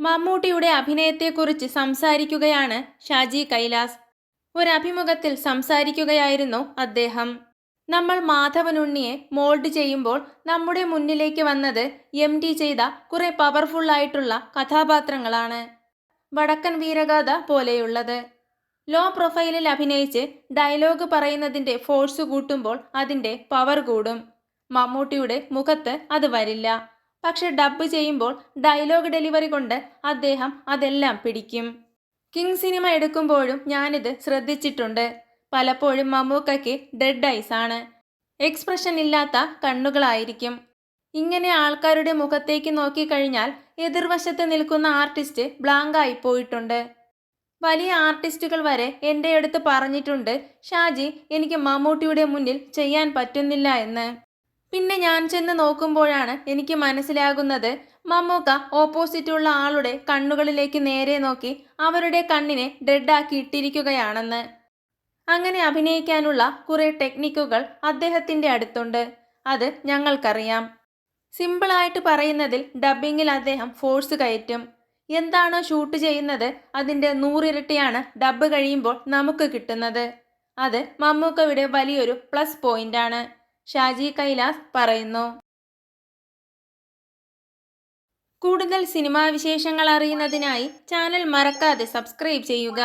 മമ്മൂട്ടിയുടെ അഭിനയത്തെക്കുറിച്ച് സംസാരിക്കുകയാണ് ഷാജി കൈലാസ്. ഒരഭിമുഖത്തിൽ സംസാരിക്കുകയായിരുന്നു അദ്ദേഹം. നമ്മൾ മാധവൻ ഉണ്ണിയെ മോൾഡ് ചെയ്യുമ്പോൾ നമ്മുടെ മുന്നിലേക്ക് വന്നത് എം ടി ചെയ്ത കുറെ പവർഫുള്ളായിട്ടുള്ള കഥാപാത്രങ്ങളാണ്. വടക്കൻ വീരഗാഥ പോലെയുള്ളത്. ലോ പ്രൊഫൈലിൽ അഭിനയിച്ച് ഡയലോഗ് പറയുന്നതിന്റെ ഫോഴ്സ് കൂട്ടുമ്പോൾ അതിന്റെ പവർ കൂടും. മമ്മൂട്ടിയുടെ മുഖത്ത് അത് വരില്ല. പക്ഷെ ഡബ്ബ് ചെയ്യുമ്പോൾ ഡയലോഗ് ഡെലിവറി കൊണ്ട് അദ്ദേഹം അതെല്ലാം പിടിക്കും. കിങ് സിനിമ എടുക്കുമ്പോഴും ഞാനിത് ശ്രദ്ധിച്ചിട്ടുണ്ട്. പലപ്പോഴും മമ്മൂക്കയ്ക്ക് ഡെഡ് ഐസ് ആണ്. എക്സ്പ്രഷൻ ഇല്ലാത്ത കണ്ണുകളായിരിക്കും. ഇങ്ങനെ ആൾക്കാരുടെ മുഖത്തേക്ക് നോക്കിക്കഴിഞ്ഞാൽ എതിർവശത്ത് നിൽക്കുന്ന ആർട്ടിസ്റ്റ് ബ്ലാങ്കായി പോയിട്ടുണ്ട്. വലിയ ആർട്ടിസ്റ്റുകൾ വരെ എന്റെ അടുത്ത് പറഞ്ഞിട്ടുണ്ട് ഷാജി എനിക്ക് മമ്മൂട്ടിയുടെ മുന്നിൽ ചെയ്യാൻ പറ്റുന്നില്ല എന്ന്. പിന്നെ ഞാൻ ചെന്ന് നോക്കുമ്പോഴാണ് എനിക്ക് മനസ്സിലാകുന്നത് മമ്മൂക്ക ഓപ്പോസിറ്റുള്ള ആളുടെ കണ്ണുകളിലേക്ക് നേരെ നോക്കി അവരുടെ കണ്ണിനെ ഡെഡാക്കി ഇട്ടിരിക്കുകയാണെന്ന്. അങ്ങനെ അഭിനയിക്കാനുള്ള കുറെ ടെക്നിക്കുകൾ അദ്ദേഹത്തിന്റെ അടുത്തുണ്ട്. അത് ഞങ്ങൾക്കറിയാം. സിമ്പിളായിട്ട് പറയുന്നതിൽ ഡബ്ബിങ്ങിൽ അദ്ദേഹം ഫോഴ്സ് കയറ്റും. എന്താണോ ഷൂട്ട് ചെയ്യുന്നത് അതിന്റെ നൂറിരട്ടിയാണ് ഡബ്ബ് കഴിയുമ്പോൾ നമുക്ക് കിട്ടുന്നത്. അത് മമ്മൂക്കയുടെ വലിയൊരു പ്ലസ് പോയിന്റാണ് ഷാജി കൈലാസ് പറയുന്നു. കൂടുതൽ സിനിമാ വിശേഷങ്ങൾ അറിയുന്നതിനായി ചാനൽ മറക്കാതെ സബ്സ്ക്രൈബ് ചെയ്യുക.